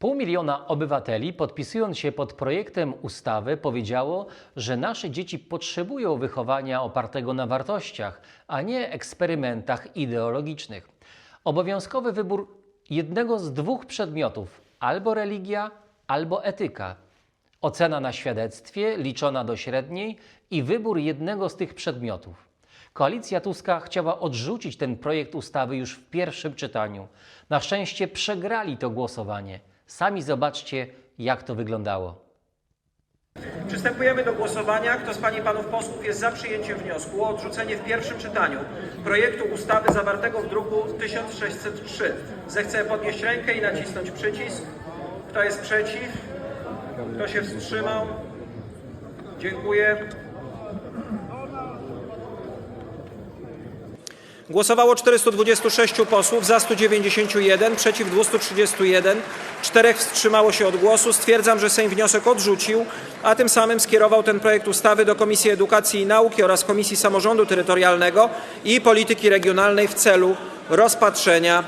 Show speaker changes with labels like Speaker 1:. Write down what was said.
Speaker 1: Pół miliona obywateli, podpisując się pod projektem ustawy, powiedziało, że nasze dzieci potrzebują wychowania opartego na wartościach, a nie eksperymentach ideologicznych. Obowiązkowy wybór jednego z dwóch przedmiotów albo religia, albo etyka. Ocena na świadectwie liczona do średniej i wybór jednego z tych przedmiotów. Koalicja Tuska chciała odrzucić ten projekt ustawy już w pierwszym czytaniu. Na szczęście przegrali to głosowanie. Sami zobaczcie, jak to wyglądało.
Speaker 2: Przystępujemy do głosowania. Kto z Pań i Panów posłów jest za przyjęciem wniosku o odrzucenie w pierwszym czytaniu projektu ustawy zawartego w druku 1603? Zechce podnieść rękę i nacisnąć przycisk. Kto jest przeciw? Kto się wstrzymał? Dziękuję. Głosowało 426 posłów, za 191, przeciw 231, czterech wstrzymało się od głosu. Stwierdzam, że Sejm wniosek odrzucił, a tym samym skierował ten projekt ustawy do Komisji Edukacji i Nauki oraz Komisji Samorządu Terytorialnego i Polityki Regionalnej w celu rozpatrzenia